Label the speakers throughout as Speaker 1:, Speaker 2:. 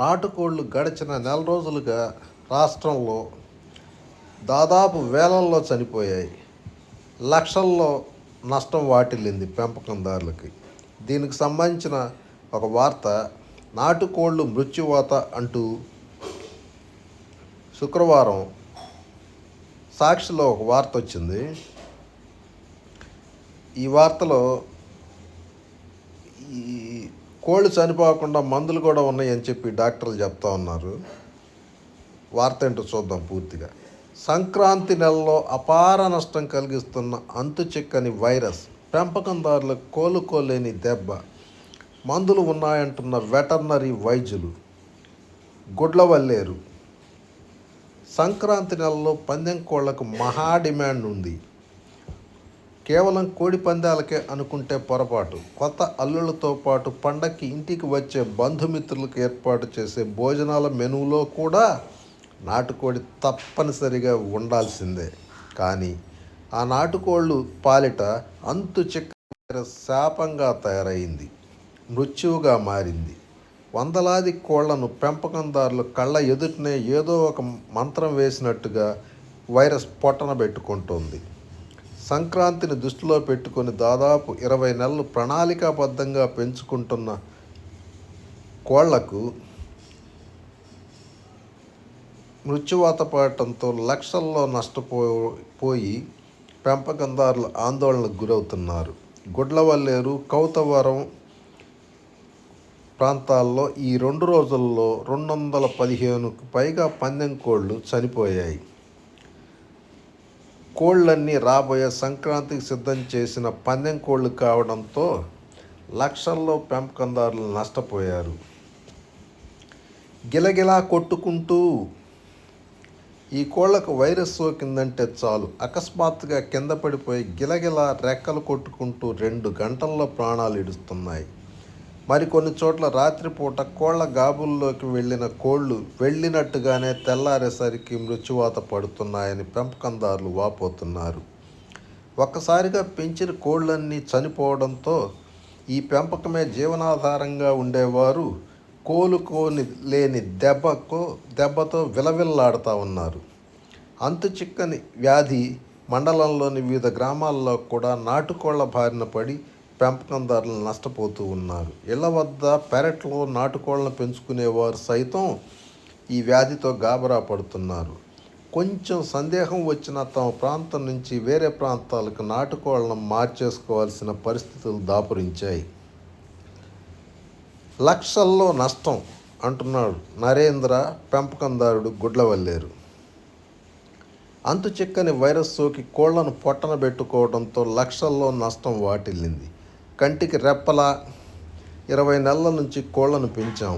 Speaker 1: నాటుకోళ్ళు గడిచిన నెల రోజులుగా రాష్ట్రంలో దాదాపు వేలల్లో చనిపోయాయి. లక్షల్లో నష్టం వాటిల్లింది పెంపకందారులకి. దీనికి సంబంధించిన ఒక వార్త నాటుకోళ్ళు మృత్యువాత అంటూ శుక్రవారం సాక్షిలో ఒక వార్త వచ్చింది. ఈ వార్తలో కోళ్ళు చనిపోకుండా మందులు కూడా ఉన్నాయని చెప్పి డాక్టర్లు చెప్తా ఉన్నారు. వార్త ఏంటో చూద్దాం పూర్తిగా. సంక్రాంతి నెలలో అపార నష్టం కలిగిస్తున్న అంతు చిక్కని వైరస్ పెంపకందారులకు కోలుకోలేని దెబ్బ. మందులు ఉన్నాయంటున్న వెటర్నరీ వైద్యులు గుడ్లవల్లేరు. సంక్రాంతి నెలలో పందెం కోళ్ళకు మహా డిమాండ్ ఉంది. కేవలం కోడి పందాలకే అనుకుంటే పొరపాటు. కొత్త అల్లులతో పాటు పండక్కి ఇంటికి వచ్చే బంధుమిత్రులకు ఏర్పాటు చేసే భోజనాల మెనూలో కూడా నాటుకోడి తప్పనిసరిగా ఉండాల్సిందే. కానీ ఆ నాటుకోళ్ళు పాలిట అంతు చిక్క శాపంగా తయారైంది. మృత్యువుగా మారింది. వందలాది కోళ్ళను పెంపకందారులు కళ్ళ ఎదుటనే ఏదో ఒక మంత్రం వేసినట్టుగా వైరస్ పొట్టన పెట్టుకుంటోంది. సంక్రాంతిని దృష్టిలో పెట్టుకొని దాదాపు ఇరవై నెలలు ప్రణాళికాబద్ధంగా పెంచుకుంటున్న కోళ్ళకు మృత్యువాత పడటంతో లక్షల్లో నష్టపో పోయి పెంపకందారులు ఆందోళనకు గురవుతున్నారు. గుడ్లవల్లేరు కౌతవరం ప్రాంతాల్లో ఈ రెండు రోజుల్లో రెండు వందల పదిహేనుకు పైగా పందెం కోళ్ళు చనిపోయాయి. కోళ్ళన్నీ రాబోయే సంక్రాంతికి సిద్ధం చేసిన పందెం కోళ్ళు కావడంతో లక్షల్లో పెంపకందారులు నష్టపోయారు. గిలగిలా కొట్టుకుంటూ ఈ కోళ్ళకు వైరస్ సోకిందంటే చాలు. అకస్మాత్తుగా కింద పడిపోయి గిలగిలా రెక్కలు కొట్టుకుంటూ రెండు గంటల్లో ప్రాణాలు ఇడుస్తున్నాయి. మరికొన్ని చోట్ల రాత్రిపూట కోళ్ళ గాబుల్లోకి వెళ్ళిన కోళ్ళు వెళ్ళినట్టుగానే తెల్లారేసరికి మృత్యువాత పడుతున్నాయని పెంపకందారులు వాపోతున్నారు. ఒక్కసారిగా పెంచిన కోళ్ళన్నీ చనిపోవడంతో ఈ పెంపకమే జీవనాధారంగా ఉండేవారు కోలుకోని లేని దెబ్బకు దెబ్బతో విలవిల్లాడుతూ ఉన్నారు. అంతు చిక్కని వ్యాధి మండలంలోని వివిధ గ్రామాల్లో కూడా నాటుకోళ్ళ బారిన పడి పెంపకందారులు నష్టపోతూ ఉన్నారు. ఇళ్ళ వద్ద పెరట్లో నాటుకోళ్ళను పెంచుకునేవారు సైతం ఈ వ్యాధితో గాబరా పడుతున్నారు. కొంచెం సందేహం వచ్చిన తమ ప్రాంతం నుంచి వేరే ప్రాంతాలకు నాటుకోళ్ళను మార్చేసుకోవాల్సిన పరిస్థితులు దాపురించాయి. లక్షల్లో నష్టం అంటున్నాడు నరేంద్ర పెంపకందారుడు గుడ్లవల్లేరు. అంతు చిక్కని వైరస్ సోకి కోళ్ళను పొట్టన పెట్టుకోవడంతో లక్షల్లో నష్టం వాటిల్లింది. కంటికి రెప్పలా ఇరవై నెలల నుంచి కోళ్ళను పెంచాం.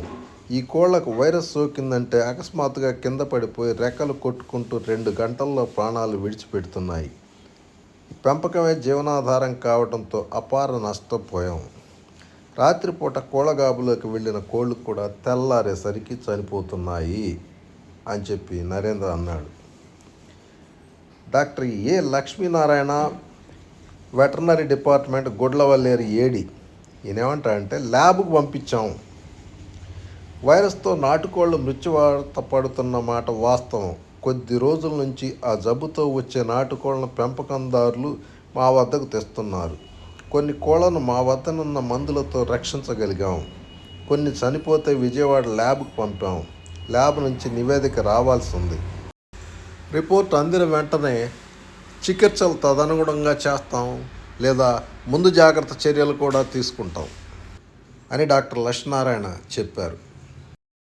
Speaker 1: ఈ కోళ్ళకు వైరస్ సోకిందంటే అకస్మాత్తుగా కింద పడిపోయి రెక్కలు కొట్టుకుంటూ రెండు గంటల్లో ప్రాణాలు విడిచిపెడుతున్నాయి. పెంపకమే జీవనాధారం కావడంతో అపార నష్టపోయాం. రాత్రిపూట కోళ్ళగాబులోకి వెళ్ళిన కోళ్ళు కూడా తెల్లారేసరికి చనిపోతున్నాయి అని చెప్పి నరేంద్ర అన్నాడు. Doctor A Lakshminarayana veterinary department Gudlavalleru AD. ఈయనేమంటాడంటే ల్యాబ్కు పంపించాం. వైరస్తో నాటుకోళ్ళు మృత్యువార్త పడుతున్న మాట వాస్తవం. కొద్ది రోజుల నుంచి ఆ జబ్బుతో వచ్చే నాటుకోళ్ళను పెంపకందారులు మా వద్దకు తెస్తున్నారు. కొన్ని కోళ్ళను మా వద్దనున్న మందులతో రక్షించగలిగాం. కొన్ని చనిపోతే విజయవాడ ల్యాబ్కు పంపాం. ల్యాబ్ నుంచి నివేదిక రావాల్సి ఉంది. రిపోర్ట్ అందిన వెంటనే చికిత్సలు తదనుగుణంగా చేస్తాం లేదా ముందు జాగ్రత్త చర్యలు కూడా తీసుకుంటాం అని డాక్టర్ లక్ష్మీనారాయణ చెప్పారు.